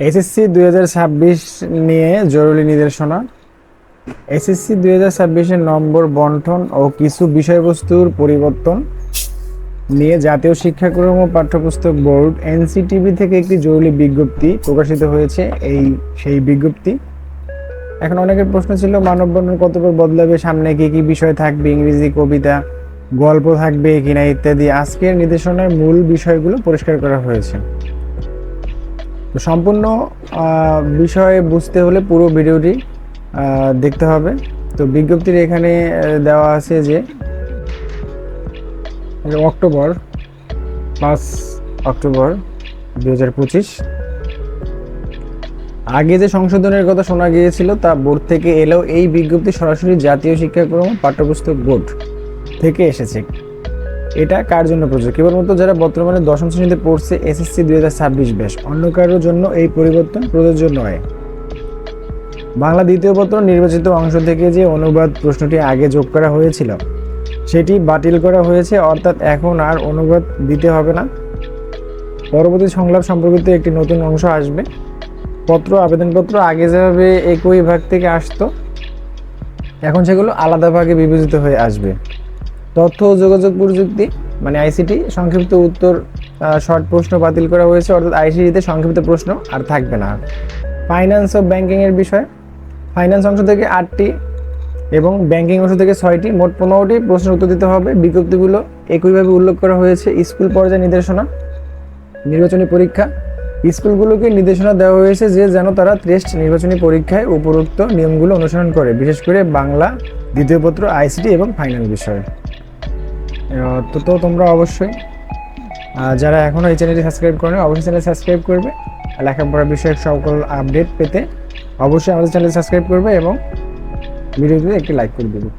SSC দু হাজার ছাব্বিশ নিয়ে জরুরি নির্দেশনা। এসএসসি দুই হাজার নম্বর বন্টন ও কিছু বিষয়বস্তুর পরিবর্তন নিয়ে জাতীয় শিক্ষাক্রম ও পাঠ্যপুস্তক বোর্ড এনসিটিভি থেকে একটি জরুরি বিজ্ঞপ্তি প্রকাশিত হয়েছে। এই, সেই বিজ্ঞপ্তি। এখন অনেকের প্রশ্ন ছিল মানব বন্ধন কতবার বদলাবে, সামনে কি কি বিষয় থাকবে, ইংরেজি, কবিতা, গল্প থাকবে কিনা ইত্যাদি। আজকের নির্দেশনার মূল বিষয়গুলো পরিষ্কার করা হয়েছে। তো সম্পূর্ণ বিষয়ে বুঝতে হলে পুরো ভিডিওটি দেখতে হবে। তো বিজ্ঞপ্তির এখানে দেওয়া আছে যে, অক্টোবর, পাঁচ অক্টোবর দু হাজার পঁচিশ। আগে যে সংশোধনের কথা শোনা গিয়েছিল, তা বোর্ড থেকে এলেও এই বিজ্ঞপ্তি সরাসরি জাতীয় শিক্ষাক্রম পাঠ্যপুস্তক বোর্ড থেকে এসেছে। এটা কার জন্য প্রযোজ্য? কেবলমাত্র যারা বর্তমানে দশম শ্রেণীতে পড়ছে এসএসসি দুই হাজার ছাব্বিশ ব্যাস। অন্য কারোর জন্য এই পরিবর্তন প্রযোজ্য নয়। বাংলা দ্বিতীয় পত্র নির্বাচিত অংশ থেকে যে অনুবাদ প্রশ্নটি আগে যোগ করা হয়েছিল, সেটি বাতিল করা হয়েছে, অর্থাৎ এখন আর অনুবাদ দিতে হবে না। পরবর্তী সংলাপ সম্পর্কিত একটি নতুন অংশ আসবে। পত্র, আবেদনপত্র আগে যেভাবে একই ভাগ থেকে আসতো, এখন সেগুলো আলাদা ভাগে বিবেচিত হয়ে আসবে। তথ্য ও যোগাযোগ প্রযুক্তি মানে আইসিটি, সংক্ষিপ্ত উত্তর শর্ট প্রশ্ন বাতিল করা হয়েছে, অর্থাৎ আইসিটিতে সংক্ষিপ্ত প্রশ্ন আর থাকবে না। ফাইন্যান্স ও ব্যাংকিং এর বিষয়। ফাইন্যান্স অংশ থেকে আটটি এবং ব্যাংকিং অংশ থেকে ছয়টি। মোট পনেরোটি প্রশ্নের উত্তর দিতে হবে। বিজ্ঞপ্তিগুলো একইভাবে উল্লেখ করা হয়েছে। স্কুল পর্যায়ে নির্দেশনা, নির্বাচনী পরীক্ষা। স্কুলগুলোকে নির্দেশনা দেওয়া হয়েছে যে যেন তারা টেস্ট নির্বাচনী পরীক্ষায় উপরোক্ত নিয়মগুলো অনুসরণ করে, বিশেষ করে বাংলা, দ্বিতীয় পত্র, আইসিটি এবং ফাইনাল বিষয়ে। তো তো তোমরা অবশ্যই যারা এখনও এই চ্যানেলটি সাবস্ক্রাইব করেন, অবশ্যই চ্যানেল সাবস্ক্রাইব করবে লেখাপড়া বিষয়ক সকল আপডেট পেতে অবশ্যই আমাদের চ্যানেল সাবস্ক্রাইব করবে এবং ভিডিওটিতে একটি লাইক করে দেবে।